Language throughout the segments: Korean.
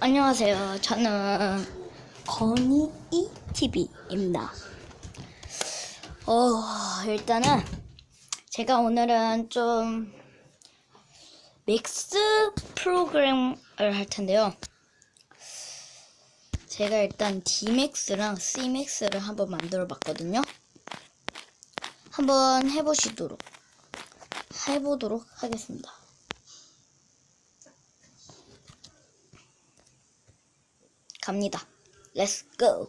안녕하세요. 저는 건이 TV입니다. 어, 일단은 제가 오늘은 좀 맥스 프로그램을 할 텐데요. 제가 일단 D맥스랑 C맥스를 한번 만들어 봤거든요. 한번 해보시도록 해보도록 하겠습니다. 갑니다. Let's go.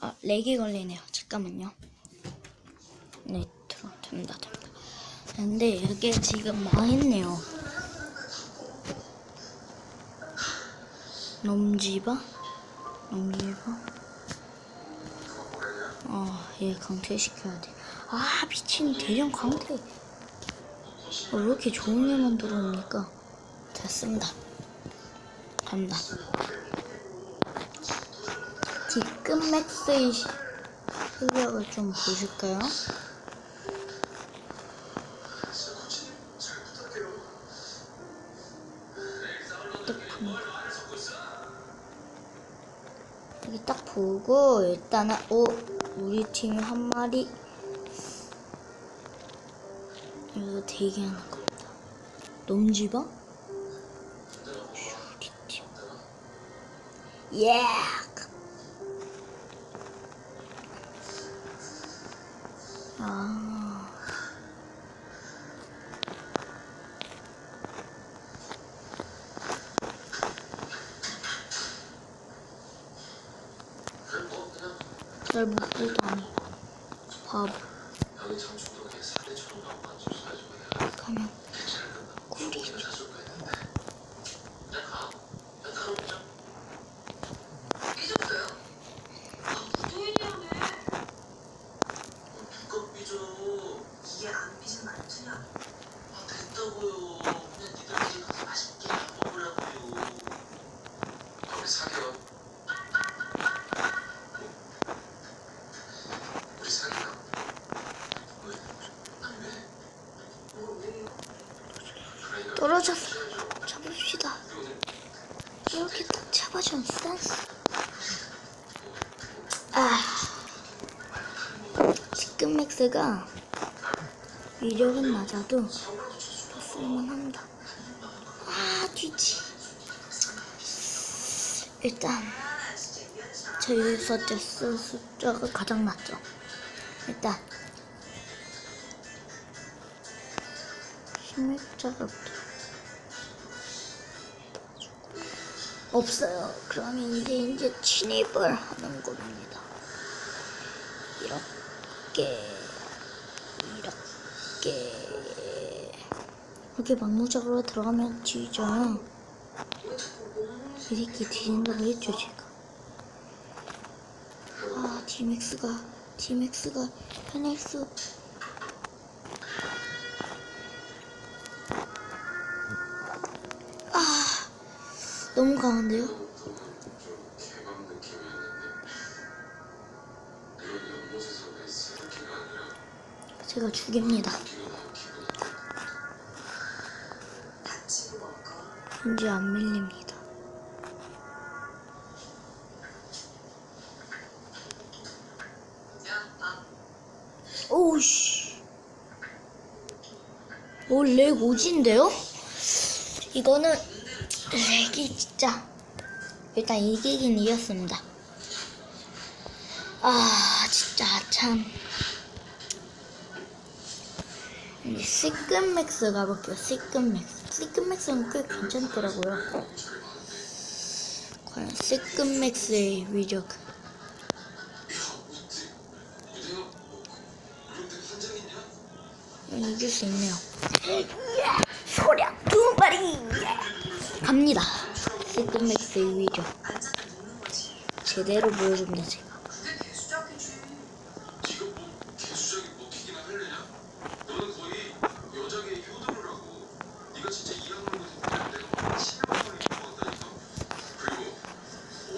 아, 렉이 걸리네요. 잠깐만요. 네, 들어, 됩니다, 됩니다. 근데 이게 지금 망했네요. 넘지바? 넘지바? 아, 얘 강퇴시켜야 돼. 아, 미친 대령 강퇴. 어, 왜 이렇게 좋은 애만 들어옵니까? 됐습니다. 간다. 뒤끝 맥스의 시- 실력을 좀 보실까요? 딱 여기 딱 보고 일단은 오 우리 팀이 한 마리 여기서 대기하는 겁니다. 넘지바? 예. 아. 잘 먹고도 밥 가면 꿀이 이게 안 삐진 말투냐? 됐다고요. 그냥 니들끼리 가서 맛있게 먹으라고요. 우리 사겨. 우리 사귀나? 왜? 아니 왜? 뭐 왜요? 그러니까 떨어졌어. 잡읍시다. 이렇게 딱 잡아주면 센스. 아. 지금 맥스가 위력은 낮아도 쓸만합니다. 아, 뒤지. 일단, 저 여기서 데스 숫자가 가장 낮죠. 일단, 힘맥자가 없죠. 없어요. 그러면 이제 이제 진입을 하는 겁니다. 이렇게 이렇게 이렇게 막무적으로 들어가면 뒤져요. 이 새끼 뒤진다고 했죠 제가. 아 디맥스가 디맥스가 수 너무 강한데요? 제가 죽입니다. 이제 안 밀립니다. 오우씨. 오, 렉 오진데요? 이거는 렉이 진짜 일단 이기긴 이겼습니다. 아, 진짜 참. 이제 시끈맥스 가볼게요. 시끈맥스. 시끈맥스는 꽤 괜찮더라고요. 과연 시끈맥스의 위력. 이길 수 있네요. 갑니다. 시크맥스의 거지. 제대로 보여줍니다 제가.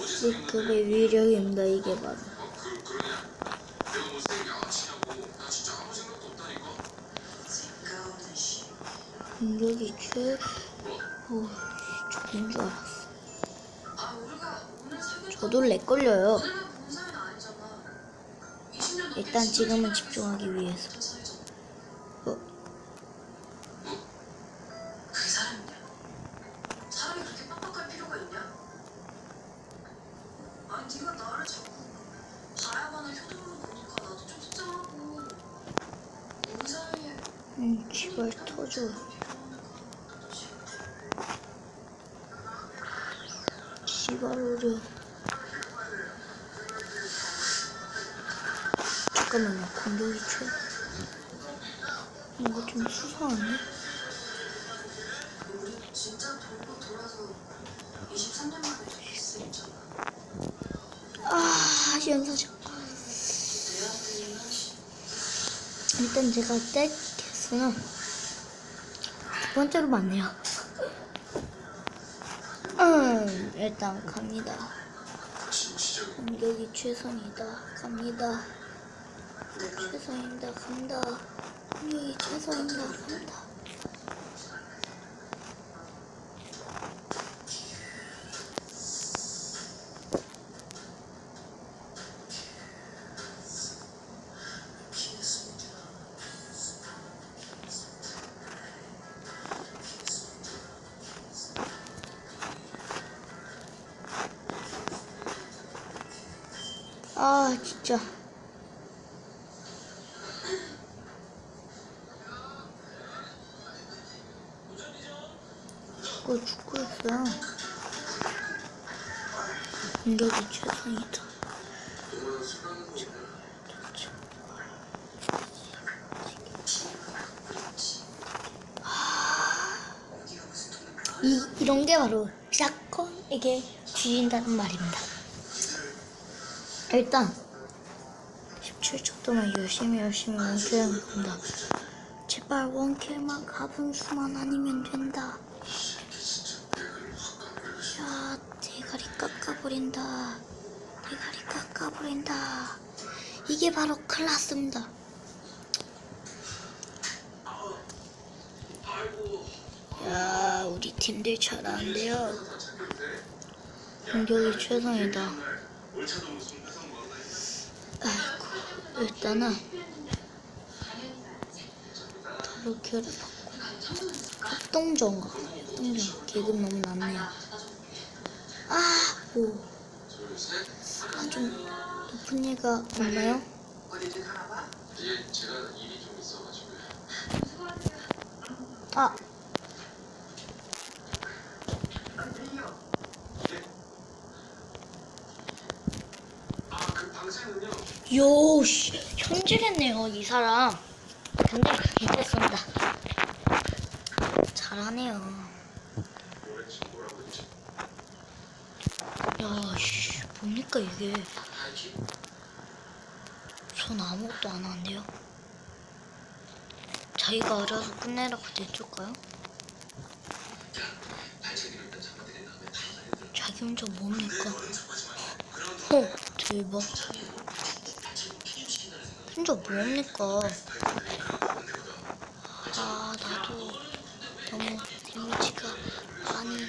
시크의 위력입니다 이게 바로. 어. 공격이 최 뭐? 오, 저도 렉 걸려요. 오늘만 본 사이는 아니잖아 20년 넘게 일단 지금은 집중하기 위해서. 어, 음, 지발 터져. 오려. 잠깐만요, 공격이 최. 이거 좀 수상한데? 우리 진짜 돌고 돌아서 23년 만에 키스했잖아 아, 연사죠. 일단 제가 뗄 개수는 두 번째로 많네요. 음, 일단 갑니다. 공격이 최선이다. 갑니다. 최선이다. 간다. 공격이 최선이다. 간다. 없냐? 이, 이런 게 바로 샷건에게 주인다는 말입니다. 일단 17초 동안 열심히 열심히 원킬을 간다. 제발 원킬만 가본 수만 아니면 된다. 야 대가리 깎아버린다. 대가리 깎아버린다. 이게 바로 클라스입니다. 야 우리 팀들 잘하는데요. 공격이 최선이다. 아이고 일단은 다루키를 받고 합동전가 합동전 계급 너무 낮네요. 아 오. 아, 좀 높은 얘가 있어가지고 아. 방생은요 요씨 현질했네요 이 사람. 근데 괜찮습니다. 잘하네요 뭐랬지 뭐라고 했지 야 씨 뭡니까 이게 전 아무것도 안 하는데요 자기가 알아서 끝내라고 내줄까요? 자기 혼자 뭡니까? 어 대박 혼자 뭡니까? 아 나도 너무 데미지가 많이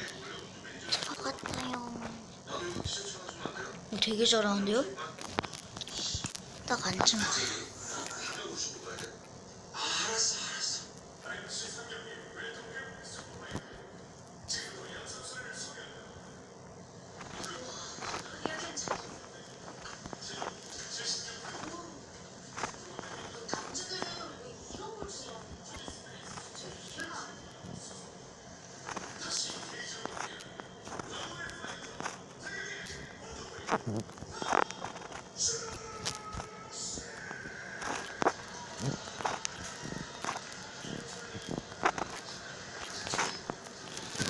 들어갔나요 어, 되게 잘하는데요? 딱 앉으면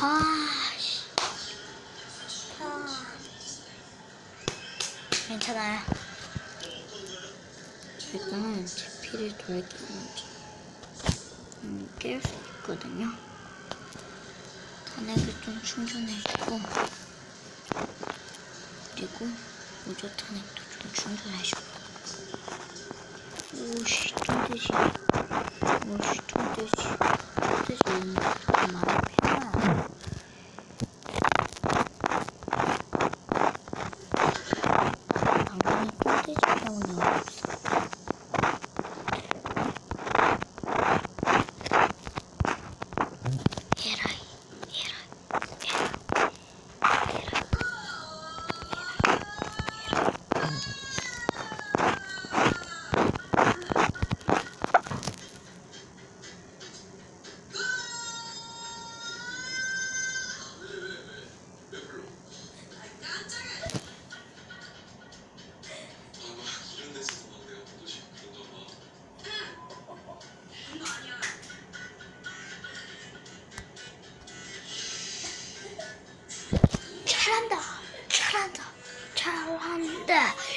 아, 씨. 아. 괜찮아요. 일단은 제 피를 돌리는지 음, 깰 수 있거든요. 탄핵을 좀 충전해주고 그리고 우주 탄핵도 좀 충전해주고. 오씨 똥돼지. 오씨 똥돼지. 똥돼지 너무 많이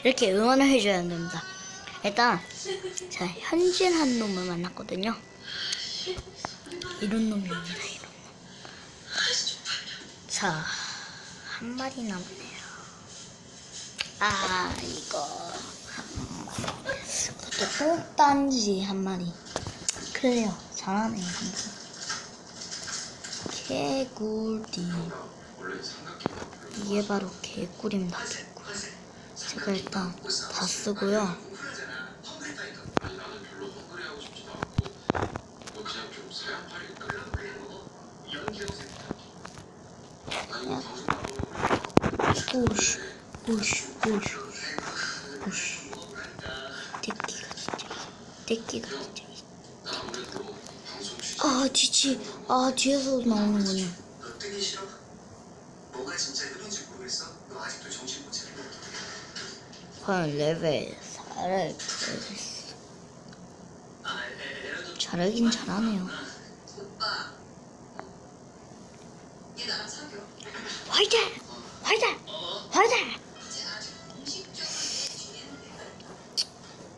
이렇게 응원을 해줘야 됩니다. 일단 자 현진 한 놈을 만났거든요. 이런 놈입니다. 이런 놈. 자, 한 마리 남았네요. 아, 이거. 그것도 똥단지 한 마리. 그래요. 개꿀띠. 원래 삼각김밥 이게 바로 개꿀입니다, 개꿀. 제가 일단 다 쓰고요. 오씨, 오씨, 오씨, 오씨. 떼끼가 진짜, 떼끼가 진짜. 아, 뒤치. 아, 뒤에서 나오는군요. 너 뜨기 싫어? 뭐가 진짜 흐른지 모르겠어? 너 아직도 정신 못 차리고 과연 레벨 4를 보여줬어. 아, 에, 에라도 잘하긴 잘하네요. 화이팅! 화이팅! 화이팅!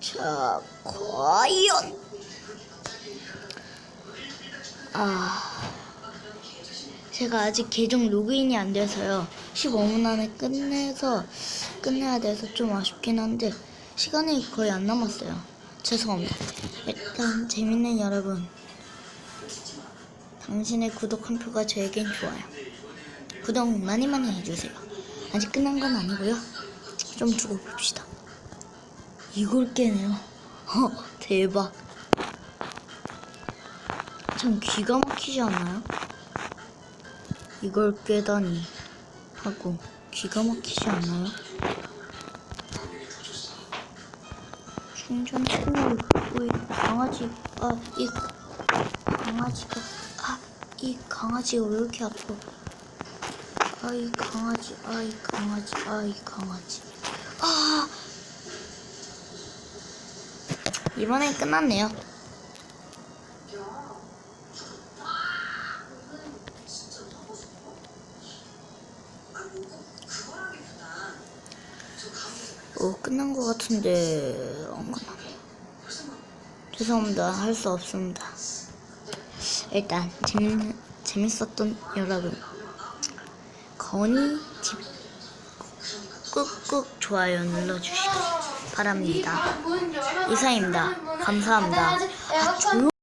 자, 과연. 아, 제가 아직 계정 로그인이 안 돼서요. 15분 안에 끝내서 끝내야 돼서 좀 아쉽긴 한데 시간이 거의 안 남았어요. 죄송합니다. 일단 재밌는 여러분, 당신의 구독 한 표가 저에겐 좋아요. 구독 많이 많이 해주세요. 아직 끝난 건 아니고요. 좀 두고 봅시다. 이걸 깨네요. 어, 대박. 참 기가 막히지 않나요? 이걸 깨다니 하고 기가 막히지 않나요? 충전 채널 이 강아지 아이 강아지가 아 이 강아지가 왜 이렇게 아파? 아이 강아지 아이 강아지 아이 강아지 아 이번엔 끝났네요. 진짜 하고 싶어? 아니 뭐 그거라기보단 저 어, 끝난 것 같은데 안 끝났네. 죄송합니다. 할 수 없습니다. 일단 재밌 재밌었던 여러분 건이 집 꾹꾹 좋아요 눌러주시기 바랍니다. 이상입니다. 감사합니다. 아.